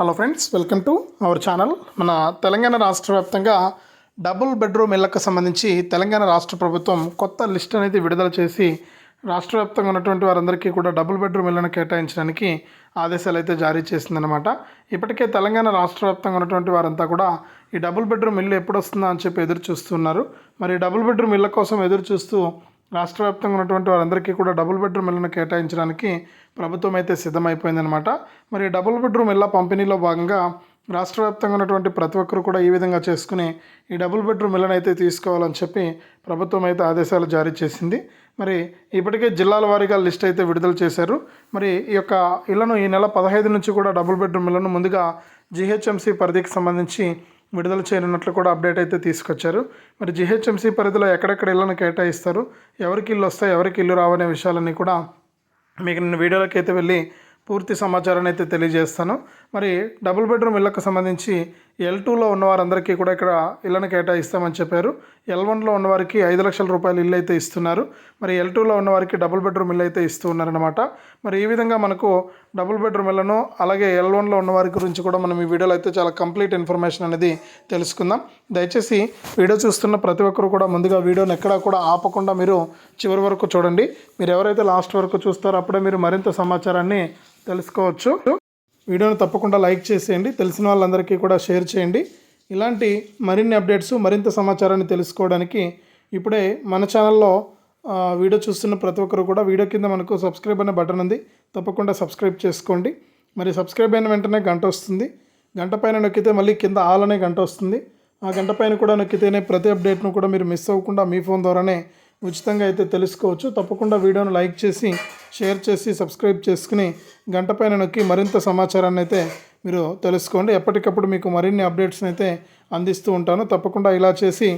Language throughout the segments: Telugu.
Hello friends welcome to our channel మన తెలంగాణ రాష్ట్ర వ్యాప్తంగా డబుల్ బెడ్రూమ్ ఇళ్ళకు సంబంధించి తెలంగాణ రాష్ట్ర ప్రభుత్వం కొత్త లిస్ట్ అనేది విడుదల చేసి రాష్ట్ర వ్యాప్తంగా ఉన్నటువంటి వారందరికీ కూడా డబుల్ బెడ్రూమ్ ఇళ్ళను కేటాయించడానికి ఆదేశాలు అయితే జారీ చేసిందనమాట ఇప్పటికే తెలంగాణ రాష్ట్ర వ్యాప్తంగా ఉన్నటువంటి వారంతా కూడా ఈ డబుల్ బెడ్రూమ్ ఇల్లు ఎప్పుడు వస్తుందా అని చెప్పి ఎదురు చూస్తున్నారు. మరి డబుల్ బెడ్రూమ్ ఇళ్ళ కోసం ఎదురు చూస్తూ రాష్ట్ర వ్యాప్తంగా ఉన్నటువంటి వారందరికీ కూడా డబుల్ బెడ్రూమ్ ఇళ్ళను కేటాయించడానికి ప్రభుత్వం అయితే సిద్ధమైపోయిందనమాట మరి డబుల్ బెడ్రూమ్ ఇళ్ళ పంపిణీలో భాగంగా రాష్ట్ర వ్యాప్తంగా ఉన్నటువంటి ప్రతి ఒక్కరు కూడా ఈ విధంగా చేసుకుని ఈ డబుల్ బెడ్రూమ్ ఇళ్ళను అయితే తీసుకోవాలని చెప్పి ప్రభుత్వం అయితే ఆదేశాలు జారీ చేసింది. మరి ఇప్పటికే జిల్లాల వారీగా లిస్ట్ అయితే విడుదల చేశారు. మరి ఈ యొక్క ఇళ్ళను ఈ నెల పదహైదు నుంచి కూడా డబుల్ బెడ్రూమ్ ఇళ్ళను ముందుగా జీహెచ్ఎంసీ పరిధికి సంబంధించి విడుదల చేయనున్నట్లు కూడా అప్డేట్ అయితే తీసుకొచ్చారు. మరి జిహెచ్ఎంసీ పరిధిలో ఎక్కడెక్కడ ఇళ్ళను కేటాయిస్తారు? ఎవరికి ఇల్లు వస్తాయి? ఎవరికి ఇల్లు రావనే విషయాలన్నీ కూడా మీకు నేను వీడియోలోకి అయితే వెళ్ళి పూర్తి సమాచారాన్ని అయితే తెలియజేస్తాను. మరి డబుల్ బెడ్రూమ్ ఇళ్ళకు సంబంధించి ఎల్ టూలో ఉన్న వారందరికీ కూడా ఇక్కడ ఇళ్ళను కేటాయిస్తామని చెప్పారు. ఎల్ వన్లో ఉన్నవారికి ఐదు లక్షల రూపాయలు ఇల్లు అయితే ఇస్తున్నారు. మరి ఎల్ టూలో ఉన్నవారికి డబుల్ బెడ్రూమ్ ఇల్లు అయితే ఇస్తూ ఉన్నారనమాట మరి ఈ విధంగా మనకు డబుల్ బెడ్రూమ్ ఇళ్ళను అలాగే ఎల్ వన్లో ఉన్న వారి గురించి కూడా మనం ఈ వీడియోలో అయితే చాలా కంప్లీట్ ఇన్ఫర్మేషన్ అనేది తెలుసుకుందాం. దయచేసి వీడియో చూస్తున్న ప్రతి ఒక్కరు కూడా ముందుగా వీడియోని ఎక్కడా కూడా ఆపకుండా మీరు చివరి వరకు చూడండి. మీరు ఎవరైతే లాస్ట్ వరకు చూస్తారో అప్పుడే మీరు మరింత సమాచారాన్ని తెలుసుకోవచ్చు. వీడియోని తప్పకుండా లైక్ చేసేయండి. తెలిసిన వాళ్ళందరికీ కూడా షేర్ చేయండి. ఇలాంటి మరిన్ని అప్డేట్స్ మరింత సమాచారాన్ని తెలుసుకోవడానికి ఇప్పుడే మన ఛానల్లో వీడియో చూస్తున్న ప్రతి ఒక్కరు కూడా వీడియో కింద మనకు సబ్స్క్రైబ్ అనే బటన్ ఉంది. తప్పకుండా సబ్స్క్రైబ్ చేసుకోండి. మరి సబ్స్క్రైబ్ అయిన వెంటనే గంట వస్తుంది. గంట పైన నొక్కితే మళ్ళీ కింద ఆల్ అనే గంట వస్తుంది. ఆ గంట పైన కూడా నొక్కితేనే ప్రతి అప్డేట్ను కూడా మీరు మిస్ అవ్వకుండా మీ ఫోన్ ద్వారానే ఉచితంగా అయితే తెలుసుకోవచ్చు. తప్పకుండా వీడియోను లైక్ చేసి షేర్ చేసి సబ్స్క్రైబ్ చేసుకుని గంట పైన నొక్కి మరింత సమాచారాన్ని అయితే మీరు తెలుసుకోండి. ఎప్పటికప్పుడు మీకు మరిన్ని అప్డేట్స్ని అయితే అందిస్తూ ఉంటాను. తప్పకుండా ఇలా చేసి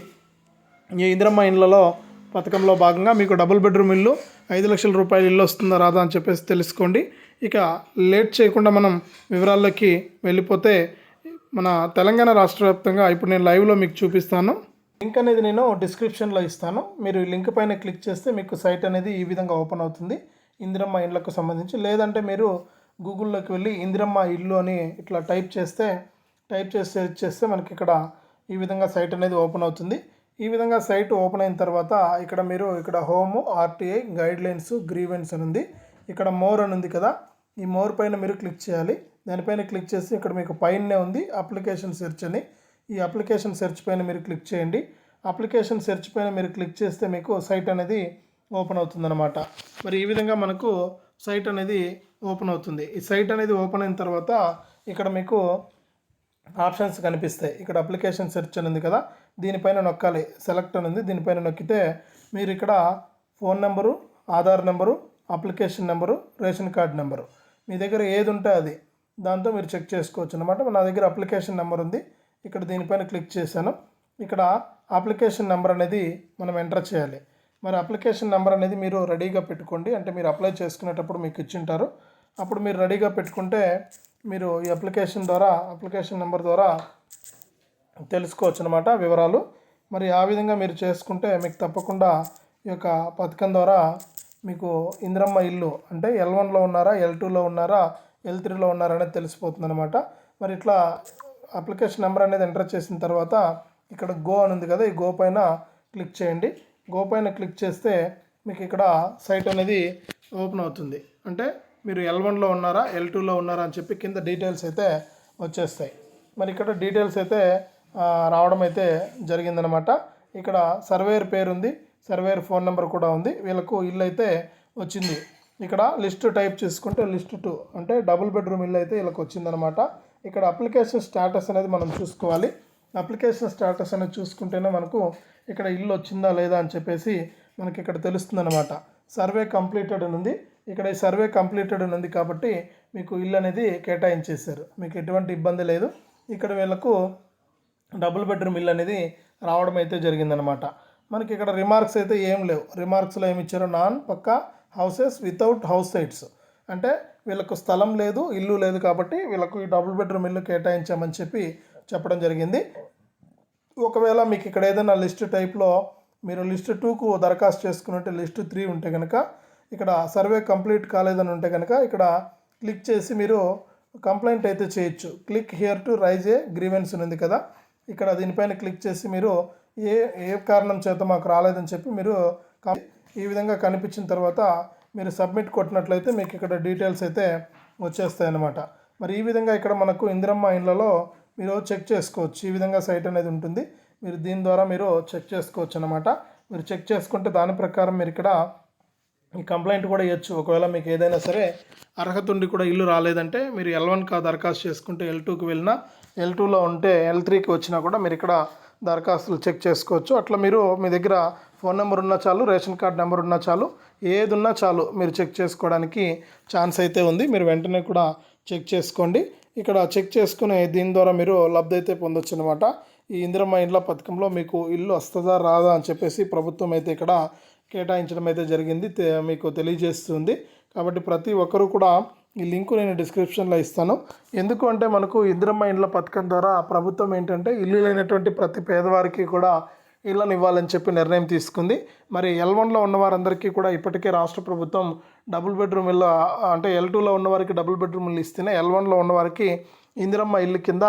ఈ ఇందిరమ్మ ఇండ్లలో పథకంలో భాగంగా మీకు డబుల్ బెడ్రూమ్ ఇల్లు ఐదు లక్షల రూపాయలు ఇల్లు వస్తుందా రాదా అని చెప్పేసి తెలుసుకోండి. ఇక లేట్ చేయకుండా మనం వివరాల్లోకి వెళ్ళిపోతే మన తెలంగాణ రాష్ట్ర వ్యాప్తంగా ఇప్పుడు నేను లైవ్లో మీకు చూపిస్తాను. లింక్ అనేది నేను డిస్క్రిప్షన్లో ఇస్తాను. మీరు లింక్ పైన క్లిక్ చేస్తే మీకు సైట్ అనేది ఈ విధంగా ఓపెన్ అవుతుంది. ఇందిరమ్మ ఇండ్లకు సంబంధించి లేదంటే మీరు గూగుల్లోకి వెళ్ళి ఇందిరమ్మ ఇల్లు అని ఇట్లా టైప్ చేస్తే టైప్ చేసి సెర్చ్ చేస్తే మనకి ఇక్కడ ఈ విధంగా సైట్ అనేది ఓపెన్ అవుతుంది. ఈ విధంగా సైట్ ఓపెన్ అయిన తర్వాత ఇక్కడ మీరు ఇక్కడ home RTI guidelines grievance అని ఉంది. ఇక్కడ మోర్ అని ఉంది కదా ఈ మోర్ పైన మీరు క్లిక్ చేయాలి. దానిపైన క్లిక్ చేసి ఇక్కడ మీకు పైనే ఉంది అప్లికేషన్ సెర్చ్ అని. ఈ అప్లికేషన్ సెర్చ్ పైన మీరు క్లిక్ చేయండి. అప్లికేషన్ సెర్చ్ పైన మీరు క్లిక్ చేస్తే మీకు సైట్ అనేది ఓపెన్ అవుతుందన్నమాట. మరి ఈ విధంగా మనకు సైట్ అనేది ఓపెన్ అవుతుంది. ఈ సైట్ అనేది ఓపెన్ అయిన తర్వాత ఇక్కడ మీకు ఆప్షన్స్ కనిపిస్తాయి. ఇక్కడ అప్లికేషన్ సెర్చ్ అని ఉంది కదా దీనిపైన నొక్కాలి. సెలెక్ట్ అని ఉంది దీనిపైన నొక్కితే మీరు ఇక్కడ phone number Aadhaar number application number ration card number. మీ దగ్గర ఏది ఉంటే అది. దాంతో మీరు చెక్ చేసుకోవచ్చు అనమాట నా దగ్గర అప్లికేషన్ నెంబర్ ఉంది. ఇక్కడ దీనిపైన క్లిక్ చేశాను. ఇక్కడ అప్లికేషన్ నెంబర్ అనేది మనం ఎంటర్ చేయాలి. మరి అప్లికేషన్ నెంబర్ అనేది మీరు రెడీగా పెట్టుకోండి. అంటే మీరు అప్లై చేసుకునేటప్పుడు మీకు ఇచ్చింటారు. అప్పుడు మీరు రెడీగా పెట్టుకుంటే మీరు ఈ అప్లికేషన్ ద్వారా అప్లికేషన్ నెంబర్ ద్వారా తెలుసుకోవచ్చు అనమాట వివరాలు. మరి ఆ విధంగా మీరు చేసుకుంటే మీకు తప్పకుండా ఈ యొక్క పథకం ద్వారా మీకు ఇందిరమ్మ ఇల్లు అంటే ఎల్ వన్లో ఉన్నారా ఎల్ టూలో ఉన్నారా ఎల్ త్రీలో ఉన్నారా అనేది తెలిసిపోతుంది అనమాట మరి ఇట్లా అప్లికేషన్ నెంబర్ అనేది ఎంటర్ చేసిన తర్వాత ఇక్కడ గో అని ఉంది కదా ఈ గో పైన క్లిక్ చేయండి. గో పైన క్లిక్ చేస్తే మీకు ఇక్కడ సైట్ అనేది ఓపెన్ అవుతుంది. అంటే మీరు ఎల్ వన్లో ఉన్నారా ఎల్ టూలో ఉన్నారా అని చెప్పి కింద డీటెయిల్స్ అయితే వచ్చేస్తాయి. మరి ఇక్కడ డీటెయిల్స్ అయితే రావడం అయితే జరిగిందనమాట. ఇక్కడ సర్వేయర్ పేరు ఉంది సర్వేయర్ ఫోన్ నెంబర్ కూడా ఉంది. వీళ్ళకు ఇల్లు అయితే వచ్చింది. ఇక్కడ లిస్ట్ టైప్ చేసుకుంటే లిస్ట్ టూ అంటే డబుల్ బెడ్రూమ్ ఇల్లు అయితే వీళ్ళకి వచ్చిందనమాట. ఇక్కడ అప్లికేషన్ స్టేటస్ అనేది మనం చూసుకోవాలి. అప్లికేషన్ స్టేటస్ అనేది చూసుకుంటేనే మనకు ఇక్కడ ఇల్లు వచ్చిందా లేదా అని చెప్పేసి మనకి ఇక్కడ తెలుస్తుందన్నమాట. సర్వే కంప్లీటెడ్ ఉంది. ఇక్కడ ఈ సర్వే కంప్లీటెడ్ ఉంది కాబట్టి మీకు ఇల్లు అనేది కేటాయించేశారు. మీకు ఎటువంటి ఇబ్బంది లేదు. ఇక్కడ వీళ్ళకు డబుల్ బెడ్రూమ్ ఇల్లు అనేది రావడం అయితే జరిగిందనమాట మనకి ఇక్కడ రిమార్క్స్ అయితే ఏం లేవు. రిమార్క్స్లో ఏమి ఇచ్చారో non pucca houses without house sites. అంటే వీళ్ళకు స్థలం లేదు ఇల్లు లేదు కాబట్టి వీళ్ళకు ఈ డబుల్ బెడ్రూమ్ ఇల్లు కేటాయించామని చెప్పి చెప్పడం జరిగింది. ఒకవేళ మీకు ఇక్కడ ఏదైనా లిస్ట్ టైప్లో మీరు లిస్ట్ టూకు దరఖాస్తు చేసుకున్నట్టే లిస్ట్ త్రీ ఉంటే కనుక ఇక్కడ సర్వే కంప్లీట్ కాలేదని ఉంటే కనుక ఇక్కడ క్లిక్ చేసి మీరు కంప్లైంట్ అయితే చేయొచ్చు. Click here to raise a grievance ఉంది కదా ఇక్కడ దీనిపైన క్లిక్ చేసి మీరు ఏ ఏ కారణం చేత మాకు రాలేదని చెప్పి మీరు ఈ విధంగా కనిపించిన తర్వాత మీరు సబ్మిట్ కొట్టినట్లయితే మీకు ఇక్కడ డీటెయిల్స్ అయితే వచ్చేస్తాయి అన్నమాట మరి ఈ విధంగా ఇక్కడ మనకు ఇందిరమ్మ ఇండ్లలో మీరు చెక్ చేసుకోవచ్చు. ఈ విధంగా సైట్ అనేది ఉంటుంది. మీరు దీని ద్వారా మీరు చెక్ చేసుకోవచ్చు అనమాట మీరు చెక్ చేసుకుంటే దాని ప్రకారం మీరు ఇక్కడ ఈ కంప్లైంట్ కూడా ఇవ్వచ్చు ఒకవేళ మీకు ఏదైనా సరే అర్హత ఉండి కూడా ఇల్లు రాలేదంటే మీరు ఎల్ వన్కి దరఖాస్తు చేసుకుంటే ఎల్ టూకి వెళ్ళినా ఎల్ టూలో ఉంటే ఎల్ త్రీకి వచ్చినా కూడా మీరు ఇక్కడ దరఖాస్తులు చెక్ చేసుకోవచ్చు. అట్లా మీరు మీ దగ్గర ఫోన్ నెంబర్ ఉన్నా చాలు రేషన్ కార్డ్ నెంబర్ ఉన్నా చాలు ఏది ఉన్నా చాలు మీరు చెక్ చేసుకోవడానికి ఛాన్స్ అయితే ఉంది. మీరు వెంటనే కూడా చెక్ చేసుకోండి. ఇక్కడ చెక్ చేసుకుని దీని ద్వారా మీరు లబ్ధి అయితే పొందొచ్చు అనమాట ఈ ఇందిరమ్మ ఇండ్ల పథకంలో మీకు ఇల్లు వస్తుందా రాదా అని చెప్పేసి ప్రభుత్వం అయితే ఇక్కడ కేటాయించడం అయితే జరిగింది మీకు తెలియజేస్తుంది. కాబట్టి ప్రతి ఒక్కరూ కూడా ఈ లింకు నేను డిస్క్రిప్షన్లో ఇస్తాను. ఎందుకు అంటే మనకు ఇందిరమ్మ ఇండ్ల పథకం ద్వారా ప్రభుత్వం ఏంటంటే ఇల్లు లేనటువంటి ప్రతి పేదవారికి కూడా ఇళ్ళను ఇవ్వాలని చెప్పి నిర్ణయం తీసుకుంది. మరి ఎల్ వన్లో ఉన్న వారందరికీ కూడా ఇప్పటికే రాష్ట్ర ప్రభుత్వం డబుల్ బెడ్రూమ్ ఇల్లు అంటే ఎల్ టూలో ఉన్న వారికి డబుల్ బెడ్రూమ్ ఇల్లు ఇస్తేనే ఎల్ వన్లో ఉన్నవారికి ఇందిరమ్మ ఇల్లు కింద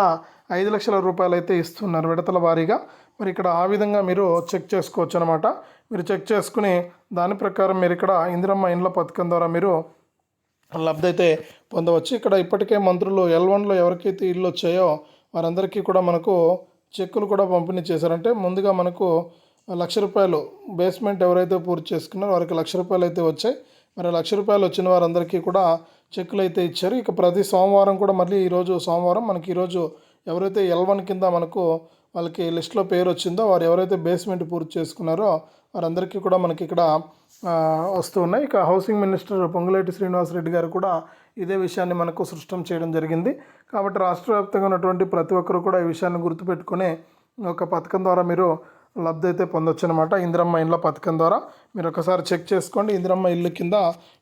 ఐదు లక్షల రూపాయలు అయితే ఇస్తున్నారు విడతల వారీగా. మరి ఇక్కడ ఆ విధంగా మీరు చెక్ చేసుకోవచ్చు అనమాట మీరు చెక్ చేసుకుని దాని ప్రకారం మీరు ఇక్కడ ఇందిరమ్మ ఇండ్ల పథకం ద్వారా మీరు లబ్ధి అయితే పొందవచ్చు. ఇక్కడ ఇప్పటికే మంత్రులు ఎల్ వన్లో ఎవరికైతే ఇల్లు వచ్చాయో వారందరికీ కూడా మనకు చెక్కులు కూడా పంపిణీ చేశారంటే ముందుగా మనకు లక్ష రూపాయలు బేస్మెంట్ ఎవరైతే పూర్తి చేసుకున్నారో వారికి లక్ష రూపాయలు అయితే వచ్చాయి. మరి లక్ష రూపాయలు వచ్చిన వారందరికీ కూడా చెక్కులు అయితే ఇచ్చారు. ఇక ప్రతి సోమవారం కూడా మళ్ళీ ఈరోజు సోమవారం మనకి ఈరోజు ఎవరైతే ఎల్ వన్ కింద మనకు వాళ్ళకి లిస్ట్లో పేరు వచ్చిందో వారు ఎవరైతే బేస్మెంట్ పూర్తి చేసుకున్నారో వారందరికీ కూడా మనకి ఇక్కడ వస్తూ ఉన్నాయి. ఇక హౌసింగ్ మినిస్టర్ పొంగులేటి శ్రీనివాసరెడ్డి గారు కూడా ఇదే విషయాన్ని మనకు సృష్టం చేయడం జరిగింది. కాబట్టి రాష్ట్ర వ్యాప్తంగా ఉన్నటువంటి ప్రతి ఒక్కరు కూడా ఈ విషయాన్ని గుర్తుపెట్టుకుని ఒక పథకం ద్వారా మీరు లబ్ధి అయితే పొందొచ్చు అనమాట ఇందిరమ్మ ఇండ్ల పథకం ద్వారా మీరు ఒకసారి చెక్ చేసుకోండి. ఇందిరమ్మ ఇల్లు కింద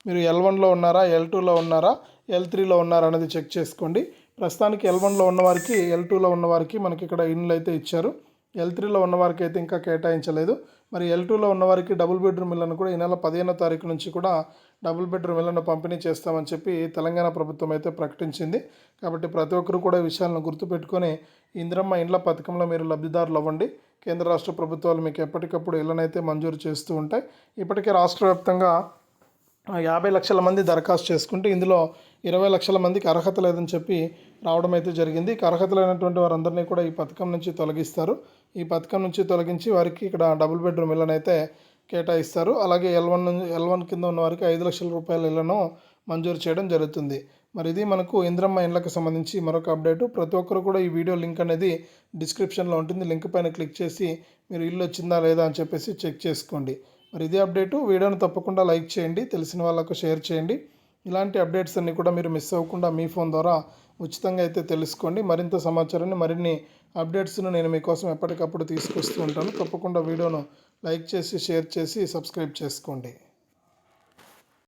మీరు ఎల్ వన్లో ఉన్నారా ఎల్ టూలో ఉన్నారా ఎల్ త్రీలో ఉన్నారా అనేది చెక్ చేసుకోండి. ప్రస్తుతానికి ఎల్ వన్లో ఉన్నవారికి ఎల్ టూలో ఉన్నవారికి మనకి ఇక్కడ ఇండ్లు అయితే ఇచ్చారు. ఎల్ త్రీలో ఉన్నవారికి అయితే ఇంకా కేటాయించలేదు. మరి ఎల్ టూలో ఉన్నవారికి డబుల్ బెడ్రూమ్ ఇళ్ళను కూడా ఈ నెల పదిహేనో తారీఖు నుంచి కూడా డబుల్ బెడ్రూమ్ ఇళ్ళను పంపిణీ చేస్తామని చెప్పి తెలంగాణ ప్రభుత్వం అయితే ప్రకటించింది. కాబట్టి ప్రతి ఒక్కరు కూడా ఈ విషయాలను గుర్తుపెట్టుకొని ఇందిరమ్మ ఇండ్ల పథకంలో మీరు లబ్ధిదారులు అవ్వండి. కేంద్ర రాష్ట్ర ప్రభుత్వాలు మీకు ఎప్పటికప్పుడు ఇళ్ళనైతే మంజూరు చేస్తూ ఉంటాయి. ఇప్పటికే రాష్ట్ర వ్యాప్తంగా యాభై లక్షల మంది దరఖాస్తు చేసుకుంటే ఇందులో ఇరవై లక్షల మందికి అర్హత లేదని చెప్పి రావడం అయితే జరిగింది. అర్హత లేనటువంటి వారందరినీ కూడా ఈ పథకం నుంచి తొలగిస్తారు. ఈ పథకం నుంచి తొలగించి వారికి ఇక్కడ డబుల్ బెడ్రూమ్ ఇళ్ళను అయితే కేటాయిస్తారు. అలాగే ఎల్ వన్ ఎల్ వన్ కింద ఉన్న వారికి ఐదు లక్షల రూపాయల ఇళ్ళను మంజూరు చేయడం జరుగుతుంది. మరి ఇది మనకు ఇంద్రమ్మ ఇండ్లకు సంబంధించి మరొక అప్డేటు. ప్రతి ఒక్కరు కూడా ఈ వీడియో లింక్ అనేది డిస్క్రిప్షన్లో ఉంటుంది. లింక్ పైన క్లిక్ చేసి మీరు ఇల్లు వచ్చిందా లేదా అని చెప్పేసి చెక్ చేసుకోండి. మరి ఇదే అప్డేటు. వీడియోను తప్పకుండా లైక్ చేయండి. తెలిసిన వాళ్ళకు షేర్ చేయండి. ఇలాంటి అప్డేట్స్ అన్నీ కూడా మీరు మిస్ అవ్వకుండా మీ ఫోన్ ద్వారా ఉచితంగా అయితే తెలుసుకోండి. మరింత సమాచారాన్ని మరిన్ని అప్డేట్స్ను నేను మీకోసం ఎప్పటికప్పుడు తీసుకొస్తూ ఉంటాను. తప్పకుండా వీడియోను లైక్ చేసి షేర్ చేసి సబ్స్క్రైబ్ చేసుకోండి.